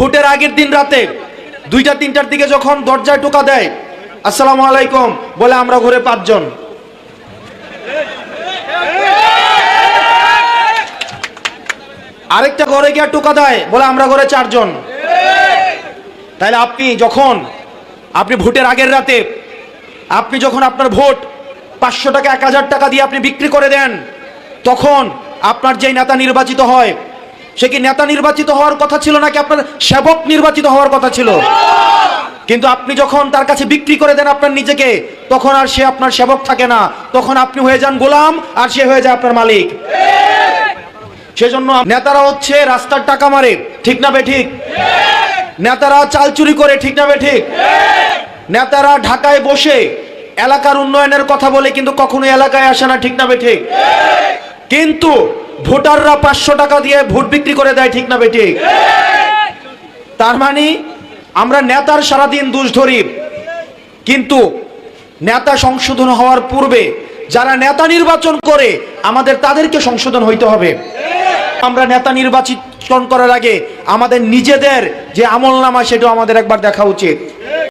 ভোটের আগের দিন রাতে দুইটা, তিনটার দিকে যখন দরজায় টোকা দেয়, আসসালামু আলাইকুম, বলে আমরা ঘরে পাঁচজন। আরেকটা ঘরে গিয়ে টোকা দেয়, বলে আমরা ঘরে চারজন। তাহলে আপনি যখন, আপনি ভোটের আগের রাতে, আপনি যখন আপনার ভোট পাঁচশো টাকা, এক হাজার টাকা দিয়ে আপনি বিক্রি করে দেন, তখন আপনার যেই নেতা নির্বাচিত হয় সে কি নেতা নির্বাচিত হওয়ার কথা ছিল নাকি আপনার সেবক নির্বাচিত হওয়ার কথা ছিল? কিন্তু আপনি যখন তার কাছে বিক্রি করে দেন আপনার নিজেকে, তখন আর সে আপনার সেবক থাকে না। তখন আপনি হয়ে যান গোলাম, আর সে হয়ে যায় আপনার মালিক। সেজন্য নেতারা হচ্ছে রাস্তার টাকা মারে, ঠিক না বে ঠিক? নেতারা চাল চুরি করে, ঠিক না বে ঠিক? নেতারা ঢাকায় বসে এলাকার উন্নয়নের কথা বলে, কিন্তু কখনো এলাকায় আসে না, ঠিক না বে ঠিক? কিন্তু ভোটাররা পাঁচশো টাকা দিয়ে ভোট বিক্রি করে দেয়, ঠিক না বে ঠিক? তার মানে আমরা নেতার সারাদিন দোষ ধরি কিন্তু নেতা সংশোধন হওয়ার পূর্বে যারা নেতা নির্বাচন করে, আমাদের তাদেরকে সংশোধন হইতে হবে। আমরা নেতা নির্বাচিত করার আগে আমাদের নিজেদের যে আমল নামা সেটাও আমাদের একবার দেখা উচিত।